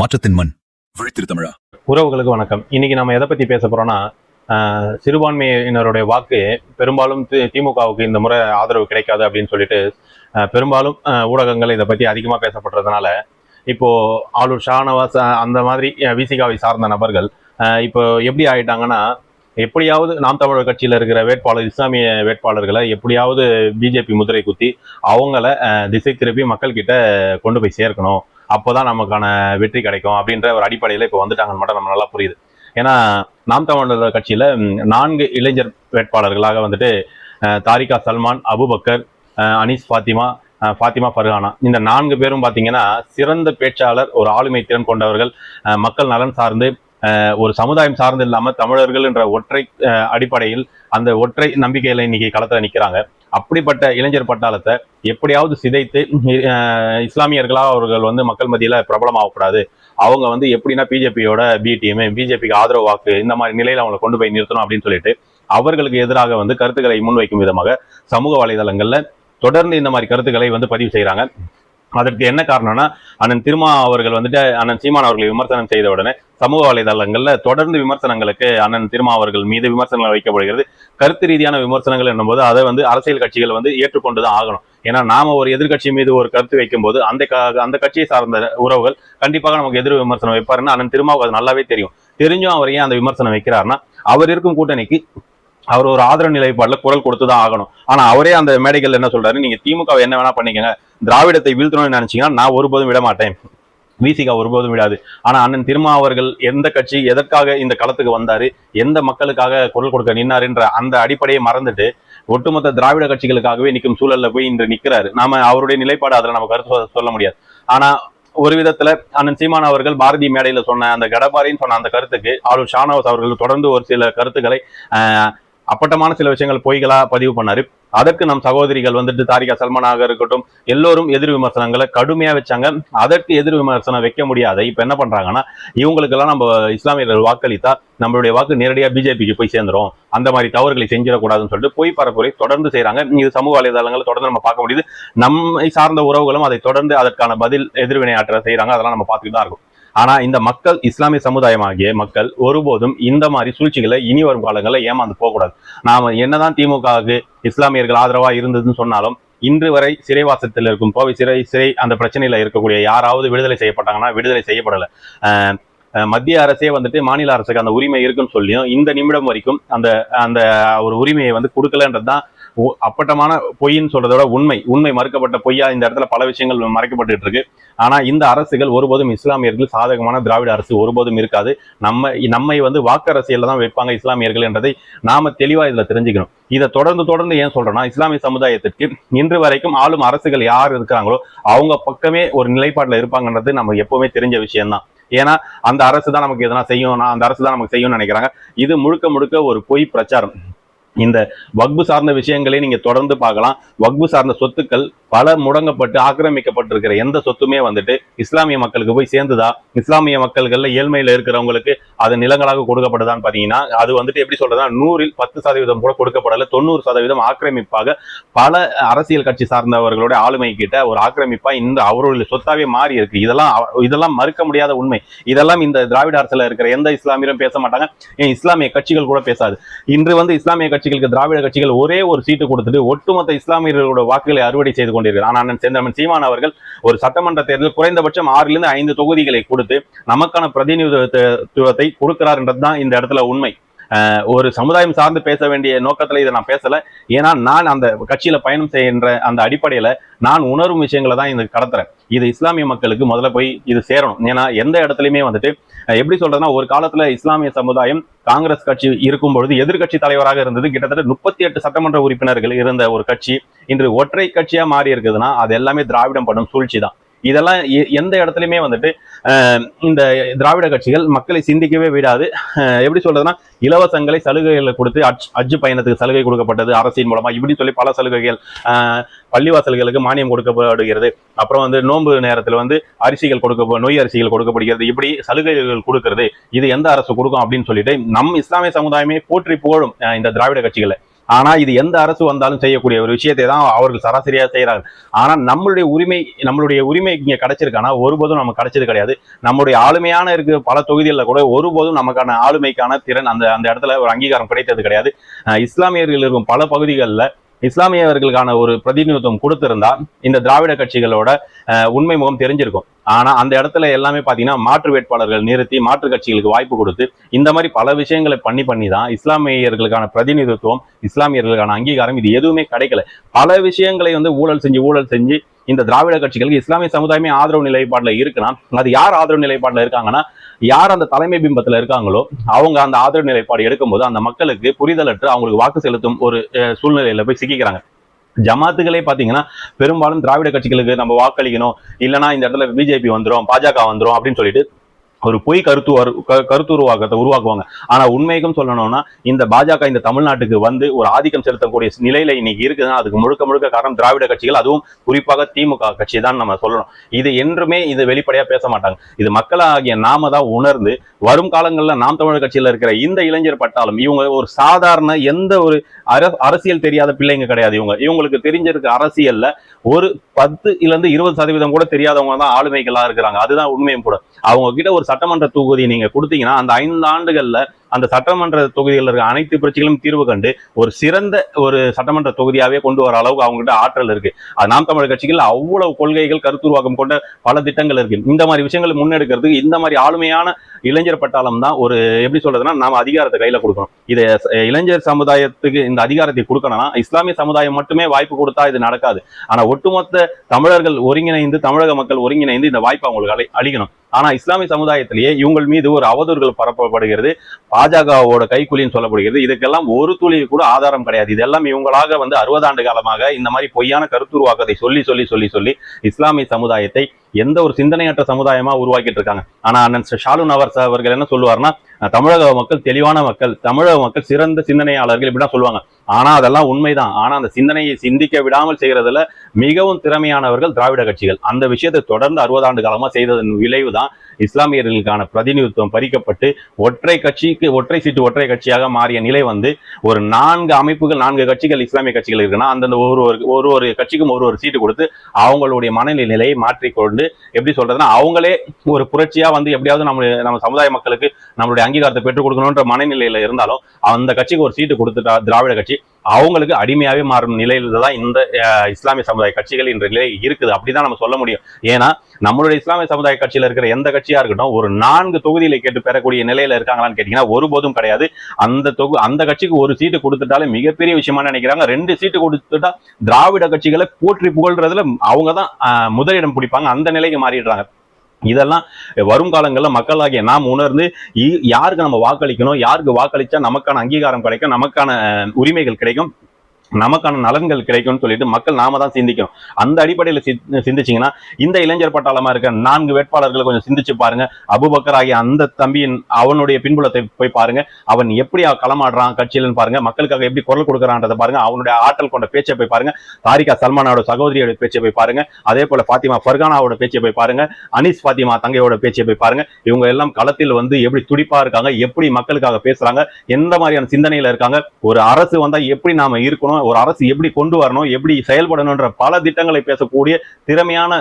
மாற்றத்தின் மண். விழித்திரு தமிழா. உறவுகளுக்கு வணக்கம். இன்னைக்கு நம்ம எதை பத்தி பேச போறோம்னா சிறுபான்மையினருடைய வாக்கு பெரும்பாலும் தி- திமுகவுக்கு இந்த முறை ஆதரவு கிடைக்காது அப்படின்னு சொல்லிட்டு பெரும்பாலும் ஊடகங்கள் இதை பத்தி அதிகமா பேசப்படுறதுனால இப்போ ஆளுர் ஷானவாஸ் அந்த மாதிரி விசிகாவை சார்ந்த நபர்கள் இப்போ எப்படி ஆயிட்டாங்கன்னா எப்படியாவது நாம் தமிழர் கட்சியில் இருக்கிற வேட்பாளர் இஸ்லாமிய வேட்பாளர்களை எப்படியாவது பிஜேபி முதிரை குத்தி அவங்கள திசை திருப்பி மக்கள்கிட்ட கொண்டு போய் சேர்க்கணும். அப்போதான் நமக்கான வெற்றி கிடைக்கும் அப்படின்ற ஒரு அடிப்படையில் இப்போ வந்துட்டாங்கன்னு மட்டும் நம்ம நல்லா புரியுது. ஏன்னா நாம் தமிழர் கட்சியில் நான்கு இளைஞர் வேட்பாளர்களாக வந்துட்டு தாரிகா சல்மான் அபுபக்கர் அனீஸ் ஃபாத்திமா ஃபாத்திமா ஃபர்ஹானா. இந்த நான்கு பேரும் பார்த்தீங்கன்னா சிறந்த பேச்சாளர் ஒரு ஆளுமை திறன் கொண்டவர்கள் மக்கள் நலன் சார்ந்து ஒரு சமுதாயம் சார்ந்து இல்லாமல் தமிழர்கள் என்ற ஒற்றை அடிப்படையில் அந்த ஒற்றை நம்பிக்கையில் இன்னைக்கு களத்தில் நிற்கிறாங்க அப்படிப்பட்ட இளைஞர் பட்டாளத்தை எப்படியாவது சிதைத்து இஸ்லாமியர்களாக அவர்கள் வந்து மக்கள் மத்தியில பிரபலமாகக்கூடாது. அவங்க வந்து எப்படின்னா பிஜேபியோட பி டீம் பிஜேபிக்கு ஆதரவு வாக்கு இந்த மாதிரி நிலையில அவங்களை கொண்டு போய் நிறுத்தணும் அப்படின்னு சொல்லிட்டு அவர்களுக்கு எதிராக வந்து கருத்துக்களை முன்வைக்கும் விதமாக சமூக வலைதளங்கள்ல தொடர்ந்து இந்த மாதிரி கருத்துக்களை வந்து பதிவு செய்கிறாங்க அதற்கு என்ன காரணம்னா அண்ணன் திருமா அவர்கள் வந்துட்டு அண்ணன் சீமான் அவர்களை விமர்சனம் செய்த உடனே சமூக வலைதளங்கள்ல தொடர்ந்து விமர்சனங்களுக்கு அண்ணன் திருமா அவர்கள் மீது விமர்சனங்கள் வைக்கப்படுகிறது. கருத்து ரீதியான விமர்சனங்கள் என்னும்போது அதை வந்து அரசியல் கட்சிகள் வந்து ஏற்றுக்கொண்டு தான் ஆகணும். ஏன்னா நாம ஒரு எதிர்க்கட்சி மீது ஒரு கருத்து வைக்கும்போது அந்த அந்த கட்சியை சார்ந்த உறவுகள் கண்டிப்பாக நமக்கு எதிர் விமர்சனம் வைப்பாருன்னு அண்ணன் திருமாவுக்கு அது நல்லாவே தெரியும். தெரிஞ்சும் அவர் ஏன் அந்த விமர்சனம் வைக்கிறாருன்னா அவர் இருக்கும் கூட்டணிக்கு அவர் ஒரு ஆதரவு நிலைப்பாடுல குரல் கொடுத்துதான் ஆகணும். ஆனா அவரே அந்த மேடைகள் என்ன சொல்றாரு? நீங்க திமுக என்ன வேணா பண்ணிக்கங்க. திராவிடத்தை வீழ்த்தணும்னு நினைச்சீங்கன்னா நான் ஒருபோதும் விட மாட்டேன். விசிகா ஒருபோதும் விடாது. ஆனா அண்ணன் திருமா அவர்கள் எந்த கட்சி எதற்காக இந்த களத்துக்கு வந்தாரு எந்த மக்களுக்காக குரல் கொடுக்க நின்னாருன்ற அந்த அடிப்படையை மறந்துட்டு ஒட்டுமொத்த திராவிட கட்சிகளுக்காகவே நிற்கும் சூழல்ல போய் இன்று நிற்கிறாரு நாம அவருடைய நிலைப்பாடு அதுல நம்ம கருத்து சொல்ல முடியாது. ஆனா ஒரு விதத்துல அண்ணன் சீமான் அவர்கள் பாரதி மேடையில சொன்ன அந்த கடபாரின்னு சொன்ன அந்த கருத்துக்கு ஆளுநர் ஷானவாஸ் அவர்கள் தொடர்ந்து ஒரு சில கருத்துக்களை அப்பட்டமான சில விஷயங்கள் பொய்களா பதிவு பண்ணாரு. அதற்கு நம் சகோதரிகள் வந்துட்டு தாரிகா சல்மானாக இருக்கட்டும் எல்லோரும் எதிர் விமர்சனங்களை கடுமையா வச்சாங்க. அதற்கு எதிர் விமர்சனம் வைக்க முடியாத இப்ப என்ன பண்றாங்கன்னா இவங்களுக்கெல்லாம் நம்ம இஸ்லாமியர்கள் வாக்களித்தா நம்மளுடைய வாக்கு நேரடியாக பிஜேபிக்கு போய் சேர்ந்துரும். அந்த மாதிரி தவறுகளை செஞ்சிடக்கூடாதுன்னு சொல்லிட்டு பொய் பரப்புரை தொடர்ந்து செய்கிறாங்க இது சமூக வலைதளங்களை தொடர்ந்து நம்ம பார்க்க முடியுது. நம்மை சார்ந்த உறவுகளும் அதை தொடர்ந்து அதற்கான பதில் எதிர்வினை ஆற்ற செய்கிறாங்க அதெல்லாம் நம்ம பார்த்துட்டு தான் இருக்கும். ஆனா இந்த மக்கள் இஸ்லாமிய சமுதாயமாகிய மக்கள் ஒருபோதும் இந்த மாதிரி சூழ்ச்சிகளை இனி வரும் காலங்களில் ஏமாந்து போகக்கூடாது. நாம என்னதான் திமுகவுக்கு இஸ்லாமியர்கள் ஆதரவா இருந்ததுன்னு சொன்னாலும் இன்று வரை சிறைவாசத்தில் இருக்கும் கோவை சிறை சிறை அந்த பிரச்சனையில இருக்கக்கூடிய யாராவது விடுதலை செய்யப்பட்டாங்கன்னா விடுதலை செய்யப்படல. மத்திய அரசே வந்துட்டு மாநில அரசுக்கு அந்த உரிமை இருக்குன்னு சொல்லியும் இந்த நிமிடம் வரைக்கும் அந்த அந்த ஒரு உரிமையை வந்து கொடுக்கலன்றது தான் அப்பட்டமான பொய்ன்னு சொல்றதோட விட உண்மை உண்மை மறுக்கப்பட்ட பொய்யா இந்த இடத்துல பல விஷயங்கள் மறைக்கப்பட்டு இருக்கு. ஆனா இந்த அரசுகள் ஒருபோதும் இஸ்லாமியர்கள் சாதகமான திராவிட அரசு ஒருபோதும் இருக்காது. நம்ம நம்மை வந்து வாக்கரசியல்ல தான் வைப்பாங்க இஸ்லாமியர்கள் என்றதை நாம தெளிவா இதுல தெரிஞ்சுக்கணும். இதை தொடர்ந்து தொடர்ந்து ஏன் சொல்றேன்னா இஸ்லாமிய சமுதாயத்திற்கு இன்று வரைக்கும் ஆளும் அரசுகள் யார் இருக்கிறாங்களோ அவங்க பக்கமே ஒரு நிலைப்பாட்டில் இருப்பாங்கன்றது நம்ம எப்பவுமே தெரிஞ்ச விஷயம்தான். ஏன்னா அந்த அரசு தான் நமக்கு எதனா செய்யும் அந்த அரசு தான் நமக்கு செய்யும்னு நினைக்கிறாங்க. இது முழுக்க முழுக்க ஒரு பொய் பிரச்சாரம். இந்த வக்பு சார்ந்த விஷயங்களை நீங்க தொடர்ந்து பார்க்கலாம். வக்பு சார்ந்த சொத்துக்கள் பல முடங்கப்பட்டு ஆக்கிரமிக்கப்பட்டிருக்கிற எந்த சொத்துமே வந்துட்டு இஸ்லாமிய மக்களுக்கு போய் சேர்ந்துதா? இஸ்லாமிய மக்கள்கள்ல ஏழ்மையில இருக்கிறவங்களுக்கு அது நிலங்களாக கொடுக்கப்பட்டதான்னு பாத்தீங்கன்னா அது வந்துட்டு எப்படி சொல்றதுன்னா நூறில் பத்து சதவீதம் கூட கொடுக்கப்படல தொண்ணூறு சதவீதம் ஆக்கிரமிப்பாக பல அரசியல் கட்சி சார்ந்தவர்களுடைய ஆளுமை கிட்ட ஒரு ஆக்கிரமிப்பா இந்த அவருடைய சொத்தாவே மாறி இருக்கு. இதெல்லாம் இதெல்லாம் மறுக்க முடியாத உண்மை. இதெல்லாம் இந்த திராவிட அரசுல இருக்கிற எந்த இஸ்லாமியரும் பேச மாட்டாங்க. இஸ்லாமிய கட்சிகள் கூட பேசாது. இன்று வந்து இஸ்லாமிய கட்சிகளுக்கு திராவிட கட்சிகள் ஒரே ஒரு சீட்டு கொடுத்துட்டு ஒட்டுமொத்த இஸ்லாமியர்களோட வாக்குகளை அறுவடை செய்து கொண்டிருக்கிறார் ஆனால் செந்தமன் சீமான் அவர்கள் ஒரு சட்டமன்ற தேர்தல் குறைந்தபட்சம் ஆறிலிருந்து ஐந்து தொகுதிகளை கொடுத்து நமக்கான பிரதிநிதித்துவத்தை கொடுக்கிறார் தான் இந்த இடத்துல உண்மை. ஒரு சமுதாயம் சார்ந்து பேச வேண்டிய நோக்கத்துல இதை நான் பேசல. ஏன்னா நான் அந்த கட்சியில பயணம் செய்கின்ற அந்த அடிப்படையில நான் உணரும் விஷயங்களை தான் இந்த கடத்துறேன். இது இஸ்லாமிய மக்களுக்கு முதல்ல போய் இது சேரணும். ஏன்னா எந்த இடத்துலையுமே வந்துட்டு எப்படி சொல்றதுன்னா ஒரு காலத்துல இஸ்லாமிய சமுதாயம் காங்கிரஸ் கட்சி இருக்கும் பொழுது எதிர்க்கட்சி தலைவராக இருந்தது. கிட்டத்தட்ட முப்பத்தி எட்டு சட்டமன்ற உறுப்பினர்கள் இருந்த ஒரு கட்சி. இன்று ஒற்றை கட்சியா மாறி இருக்குதுன்னா அது எல்லாமே திராவிடம் பண்ணும் சூழ்ச்சி தான் இதெல்லாம் எ- எந்த இடத்துலையுமே வந்துட்டு இந்த திராவிட கட்சிகள் மக்களை சிந்திக்கவே விடாது. எப்படி சொல்றதுன்னா இலவசங்களை சலுகைகளை கொடுத்து அஜ் அஜ் பயணத்துக்கு சலுகை கொடுக்கப்பட்டது அரசின் மூலமா. இப்படி சொல்லி பல சலுகைகள் பள்ளிவாசல்களுக்கு மானியம் கொடுக்கப்படுகிறது. அப்புறம் வந்து நோன்பு நேரத்தில் வந்து அரிசிகள் கொடுக்க நோய் அரிசிகள் கொடுக்கப்படுகிறது. இப்படி சலுகைகள் கொடுக்கிறது. இது எந்த அரசு கொடுக்கும் அப்படின்னு சொல்லிட்டு நம் இஸ்லாமிய சமுதாயமே போற்றி போடும் இந்த திராவிட கட்சிகளை. ஆனா இது எந்த அரசு வந்தாலும் செய்யக்கூடிய ஒரு விஷயத்தை தான் அவர்கள் சராசரியா செய்யறாங்க ஆனா நம்மளுடைய உரிமை நம்மளுடைய உரிமை இங்க கிடைச்சிருக்கானா ஒருபோதும் நமக்கு கிடைச்சது கிடையாது. நம்முடைய ஆளுமையான இருக்கு பல தொகுதிகளில் கூட ஒருபோதும் நமக்கான ஆளுமைக்கான திறன் அந்த அந்த இடத்துல ஒரு அங்கீகாரம் கிடைத்தது கிடையாது. இஸ்லாமியர்கள் இருக்கும் பல பகுதிகளில் இஸ்லாமியர்களுக்கான ஒரு பிரதிநிதித்துவம் கொடுத்திருந்தா இந்த திராவிட கட்சிகளோட உண்மை முகம் தெரிஞ்சிருக்கும். ஆனா அந்த இடத்துல எல்லாமே பாத்தீங்கன்னா மாற்று வேட்பாளர்கள் நிறுத்தி மாற்று கட்சிகளுக்கு வாய்ப்பு கொடுத்து இந்த மாதிரி பல விஷயங்களை பண்ணி பண்ணி தான் இஸ்லாமியர்களுக்கான பிரதிநிதித்துவம் இஸ்லாமியர்களுக்கான அங்கீகாரம் இது எதுவுமே கிடைக்கல. பல விஷயங்களை வந்து ஊழல் செஞ்சு ஊழல் செஞ்சு இந்த திராவிட கட்சிகளுக்கு இஸ்லாமிய சமுதாயமே ஆதரவு நிலைப்பாட்டில் இருக்குன்னா அது யார் ஆதரவு நிலைப்பாட்டில் இருக்காங்கன்னா யார் அந்த தலைமை பிம்பத்தில் இருக்காங்களோ அவங்க அந்த ஆதரவு நிலைப்பாடு எடுக்கும்போது அந்த மக்களுக்கு புரிதலற்று அவங்களுக்கு வாக்கு செலுத்தும் ஒரு சூழ்நிலையில போய் சிக்கிக்கிறாங்க. ஜமாத்துகளே பார்த்தீங்கன்னா பெரும்பாலும் திராவிட கட்சிகளுக்கு நம்ம வாக்களிக்கணும். இல்லைன்னா இந்த இடத்துல பிஜேபி வந்துரும் பாஜக வந்துடும் அப்படின்னு சொல்லிட்டு ஒரு பொய் கருத்து கருத்து உருவாக்கத்தை உருவாக்குவாங்க. ஆனா உண்மைக்கும் சொல்லணும்னா இந்த பாஜக இந்த தமிழ்நாட்டுக்கு வந்து ஒரு ஆதிக்கம் செலுத்தக்கூடிய நிலையில இன்னைக்கு இருக்குதுன்னா அதுக்கு முழுக்க முழுக்க காரணம் திராவிட கட்சிகள். அதுவும் குறிப்பாக திமுக கட்சி தான் நம்ம சொல்லணும். இது என்றுமே இது வெளிப்படையா பேச மாட்டாங்க. இது மக்களாகிய நாம தான் உணர்ந்து வரும் காலங்களில் நாம் தமிழர் கட்சியில இருக்கிற இந்த இளைஞர் பட்டாலும் இவங்க ஒரு சாதாரண எந்த ஒரு அரசியல் தெரியாத பிள்ளைங்க கிடையாது இவங்க. இவங்களுக்கு தெரிஞ்சிருக்க அரசியல்ல ஒரு பத்து இல்ல இருந்து இருபது சதவீதம் கூட தெரியாதவங்க தான் ஆளுமைகளா இருக்கிறாங்க. அதுதான் உண்மையும் கூட. அவங்க கிட்ட ஒரு சட்டமன்ற தொகுதி நீங்க கொடுத்தீங்கன்னா அந்த ஐந்து ஆண்டுகள்ல அந்த சட்டமன்ற தொகுதிகளில் இருக்க அனைத்து பிரச்சனைகளும் தீர்வு கண்டு ஒரு சிறந்த ஒரு சட்டமன்ற தொகுதியாகவே கொண்டு வர அளவுக்கு அவங்க கிட்ட ஆற்றல் இருக்கு. அது நாம் தமிழர் கட்சிகள் அவ்வளவு கொள்கைகள் கருத்துருவாக்கம் கொண்ட பல திட்டங்கள் இருக்கு. இந்த மாதிரி விஷயங்களை முன்னெடுக்கிறதுக்கு இந்த மாதிரி ஆளுமையான இளைஞர் பட்டாளம் தான் ஒரு எப்படி சொல்றதுன்னா நாம அதிகாரத்தை கையில கொடுக்கணும். இதை இளைஞர் சமுதாயத்துக்கு இந்த அதிகாரத்தை கொடுக்கணும்னா இஸ்லாமிய சமுதாயம் மட்டுமே வாய்ப்பு கொடுத்தா இது நடக்காது. ஆனா ஒட்டுமொத்த தமிழர்கள் ஒருங்கிணைந்து தமிழக மக்கள் ஒருங்கிணைந்து இந்த வாய்ப்பை அவங்களுக்கு அளி- அளிக்கணும். ஆனா இஸ்லாமிய சமுதாயத்திலேயே இவங்கள் மீது ஒரு அவதூறுகள் பரப்பப்படுகிறது. பாஜகவோட கைக்குலின்னு சொல்லப்படுகிறது. இதுக்கெல்லாம் ஒரு துளி கூட ஆதாரம் கிடையாது. இதெல்லாம் இவங்களாக வந்து அறுபது ஆண்டு காலமாக இந்த மாதிரி பொய்யான கருத்துருவாக்கத்தை சொல்லி சொல்லி சொல்லி சொல்லி இஸ்லாமிய சமுதாயத்தை எந்த ஒரு சிந்தனையற்ற சமுதாயமா உருவாக்கிட்டு இருக்காங்க ஆனா அண்ணன் ஷாலு நவர் அவர்கள் என்ன சொல்லுவார்னா தமிழக மக்கள் தெளிவான மக்கள் தமிழக மக்கள் சிறந்த சிந்தனையாளர்கள் இப்படிதான் சொல்லுவாங்க. ஆனா அதெல்லாம் உண்மைதான். ஆனா அந்த சிந்தனையை சிந்திக்க விடாமல் செய்யறதுல மிகவும் திறமையானவர்கள் திராவிட கட்சிகள். அந்த விஷயத்தை தொடர்ந்து அறுபது ஆண்டு காலமா செய்ததன் விளைவுதான் இஸ்லாமியர்களுக்கான பிரதிநிதித்துவம் பறிக்கப்பட்டு ஒற்றை கட்சிக்கு ஒற்றை சீட்டு ஒற்றை கட்சியாக மாறிய நிலை வந்து ஒரு நான்கு அமைப்புகள் நான்கு கட்சிகள் இஸ்லாமிய கட்சிகள் இருக்குன்னா அந்தந்த ஒரு ஒரு ஒரு ஒரு கட்சிக்கும் ஒரு ஒரு சீட்டு கொடுத்து அவங்களுடைய மனநிலையை மாற்றிக்கொண்டு எப்படி சொல்றதுன்னா அவங்களே ஒரு புரட்சியா வந்து எப்படியாவது நம்ம நம்ம சமுதாய மக்களுக்கு நம்மளுடைய அங்கீகாரத்தை பெற்றுக் கொடுக்கணுன்ற மனநிலையில இருந்தாலும் அந்த கட்சிக்கு ஒரு சீட்டு கொடுத்துட்டா திராவிட கட்சி அவங்களுக்கு அடிமையாகவே மாறும் நிலையில தான் இந்த இஸ்லாமிய சமுதாய கட்சிகள் என்ற நிலை இருக்குது. அப்படிதான் நம்ம சொல்ல முடியும். ஏன்னா நம்மளுடைய இஸ்லாமிய சமுதாய கட்சியில் இருக்கிற எந்த கட்சியா இருக்கட்டும் ஒரு நான்கு தொகுதியில கேட்டு பெறக்கூடிய நிலையில இருக்காங்களான்னு கேட்டீங்கன்னா ஒருபோதும் கிடையாது. அந்த தொகு அந்த கட்சிக்கு ஒரு சீட்டு கொடுத்துட்டாலே மிகப்பெரிய விஷயமா நினைக்கிறாங்க. ரெண்டு சீட்டு கொடுத்துட்டா திராவிட கட்சிகளை போற்றி புகழ்றதுல அவங்க தான் முதலிடம் பிடிப்பாங்க. அந்த நிலைக்கு மாறிடுறாங்க. இதெல்லாம் வரும் காலங்களில் மக்களாகிய நாம் உணர்ந்து யாருக்கு நம்ம வாக்களிக்கணும்? யாருக்கு வாக்களிச்சா நமக்கான அங்கீகாரம் கிடைக்கும்? நமக்கான உரிமைகள் கிடைக்கும்? நமக்கான நலன்கள் கிடைக்கும்னு சொல்லிட்டு மக்கள் நாம தான் சிந்திக்கணும். அந்த அடிப்படையில் சிந்திச்சிங்கன்னா இந்த இளைஞர் பட்டாளமா இருக்க நான்கு வேட்பாளர்களை கொஞ்சம் சிந்திச்சு பாருங்க. அபுபக்கர் ஆகிய அந்த தம்பியின் அவனுடைய பின்புலத்தை போய் பாருங்க. அவன் எப்படி களமாடுறான் கட்சியிலன்னு பாருங்க. மக்களுக்காக எப்படி குரல் கொடுக்குறான்றதை பாருங்க. அவனுடைய ஆற்றல் கொண்ட பேச்சை போய் பாருங்க. தாரிகா சல்மானோட சகோதரியோட பேச்சை போய் பாருங்க. அதே போல பாத்திமா ஃபர்கானாவோட பேச்சை போய் பாருங்க. அனீஸ் பாத்திமா தங்கையோட பேச்சை போய் பாருங்க. இவங்க எல்லாம் களத்தில் வந்து எப்படி துடிப்பா இருக்காங்க எப்படி மக்களுக்காக பேசுறாங்க எந்த மாதிரியான சிந்தனையில இருக்காங்க ஒரு அரசு வந்தா எப்படி நாம இருக்கணும் ஒரு அரசு எப்படி கொண்டு வரணும் எப்படி செயல்படணும்ன்ற பல திட்டங்களை பேசக்கூடிய திறமையான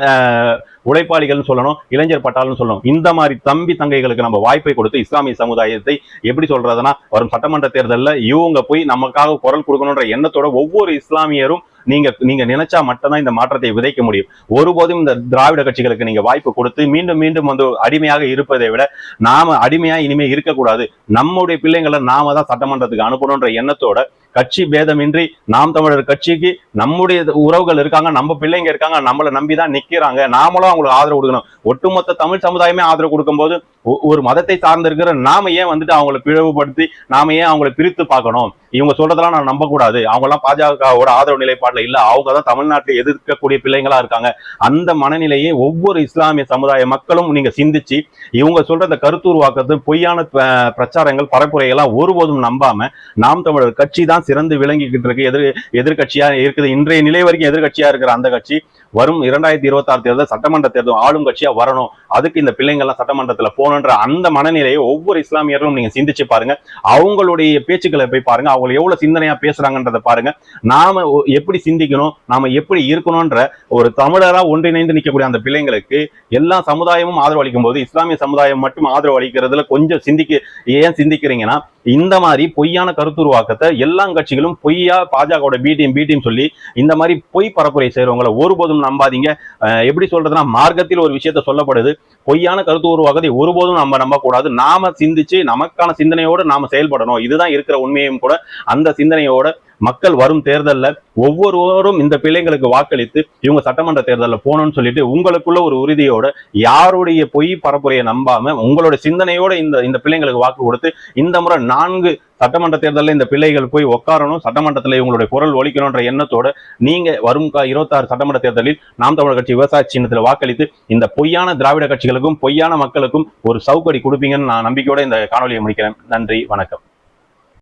உழைப்பாளிகள்னு சொல்லணும் இளைஞர் பட்டாலும் சொல்லணும். இந்த மாதிரி தம்பி தங்கைகளுக்கு நம்ம வாய்ப்பை கொடுத்து இஸ்லாமிய சமுதாயத்தை எப்படி சொல்றதுன்னா வரும் சட்டமன்ற தேர்தலில் இவங்க போய் நமக்காக குரல் கொடுக்கணுன்ற எண்ணத்தோட ஒவ்வொரு இஸ்லாமியரும் நீங்க நீங்க நினைச்சா மட்டும்தான் இந்த மாற்றத்தை விதைக்க முடியும். ஒருபோதும் இந்த திராவிட கட்சிகளுக்கு நீங்க வாய்ப்பு கொடுத்து மீண்டும் மீண்டும் வந்து அடிமையாக இருப்பதை விட நாம அடிமையா இனிமே இருக்கக்கூடாது. நம்முடைய பிள்ளைங்களை நாம தான் சட்டமன்றத்துக்கு அனுப்பணுன்ற எண்ணத்தோட கட்சி பேதமின்றி நாம் தமிழர் கட்சிக்கு நம்முடைய உறவுகள் இருக்காங்க நம்ம பிள்ளைங்க இருக்காங்க நம்மளை நம்பி தான் நிக்கிறாங்க. நாமளும் அவங்களுக்கு ஆதரவு கொடுக்கணும். ஒட்டுமொத்த தமிழ் சமுதாயமே ஆதரவு கொடுக்கும்போது போது ஒரு மதத்தை சார்ந்திருக்கிற நாம ஏன் வந்துட்டு அவங்களை பிளவுபடுத்தி நாம ஏன் அவங்களை பிரித்து பார்க்கணும்? இவங்க சொல்றதெல்லாம் நான் நம்ப கூடாது அவங்க எல்லாம் பாஜகவோட ஆதரவு நிலைப்பாடுல இல்ல. அவங்க தான் தமிழ்நாட்டை எதிர்க்கக்கூடிய பிள்ளைங்களா இருக்காங்க. அந்த மனநிலையை ஒவ்வொரு இஸ்லாமிய சமுதாய மக்களும் நீங்க சிந்திச்சு இவங்க சொல்ற இந்த கருத்துருவாக்கத்து பொய்யான ப- பிரச்சாரங்கள் பரப்புரையெல்லாம் ஒருபோதும் நம்பாம நாம் தமிழர் கட்சி தான் சிறந்து விளங்கிக்கிட்டு இருக்கு. எதிர் எதிர்கட்சியா இருக்குது. இன்றைய நிலை வரைக்கும் எதிர்கட்சியா இருக்கிற அந்த கட்சி வரும் இரண்டாயிரத்தி இருபத்தி ஆறு தேர்தல் சட்டமன்ற தேர்தல் ஆளும் கட்சியா வரணும். அதுக்கு இந்த பிள்ளைங்கள்லாம் சட்டமன்றத்துல போகணுன்ற அந்த மனநிலையை ஒவ்வொரு இஸ்லாமியர்களும் நீங்க சிந்திச்சு பாருங்க. அவங்களுடைய பேச்சுக்களை போய் பாருங்க. அவங்க எவ்வளவு சிந்தனையா பேசுறாங்கன்றதை பாருங்க. நாம ஒ- எப்படி சிந்திக்கணும் நாம எப்படி இருக்கணும்ன்ற ஒரு தமிழரா ஒன்றிணைந்து நிற்கக்கூடிய அந்த பிள்ளைங்களுக்கு எல்லா சமுதாயமும் ஆதரவு அளிக்கும் போது இஸ்லாமிய சமுதாயம் மட்டும் ஆதரவு அளிக்கிறதுல கொஞ்சம் சிந்திக்க ஏன் சிந்திக்கிறீங்கன்னா இந்த மாதிரி பொய்யான கருத்துருவாக்கத்தை எல்லா கட்சிகளும் பொய்யா பாஜகவோட பிடிஎம் பிடிஎம் சொல்லி இந்த மாதிரி பொய் பரப்புரை செய்கிறவங்களை ஒருபோதும் நம்பாதீங்க. எப்படி சொல்றதுன்னா மார்க்கத்தில் ஒரு விஷயத்த சொல்லப்படுது. பொய்யான கருத்து உருவாக்கத்தை ஒருபோதும் நம்ம நம்பக்கூடாது. நாம சிந்திச்சு நமக்கான சிந்தனையோடு நாம செயல்படணும். இதுதான் இருக்கிற உண்மையும் கூட. அந்த சிந்தனையோட மக்கள் வரும் தேர்தலில் ஒவ்வொருவரும் இந்த பிள்ளைங்களுக்கு வாக்களித்து இவங்க சட்டமன்ற தேர்தலில் போகணும்னு சொல்லிட்டு உங்களுக்குள்ள ஒரு உறுதியோட யாருடைய பொய் பரப்புரையை நம்பாம உங்களோட சிந்தனையோட இந்த இந்த பிள்ளைங்களுக்கு வாக்கு கொடுத்து இந்த முறை நான்கு சட்டமன்ற தேர்தலில் இந்த பிள்ளைகள் போய் உட்காரணும் சட்டமன்றத்தில் இவங்களுடைய குரல் ஒழிக்கணும்ன்ற எண்ணத்தோட நீங்க வரும் கா- இருபத்தாறு சட்டமன்ற தேர்தலில் நாம் தமிழர் கட்சி விவசாய சின்னத்தில் வாக்களித்து இந்த பொய்யான திராவிட கட்சிகளுக்கும் பொய்யான மக்களுக்கும் ஒரு சவுக்கடி கொடுப்பீங்கன்னு நான் நம்பிக்கையோட இந்த காணொலியை முடிக்கிறேன். நன்றி வணக்கம்.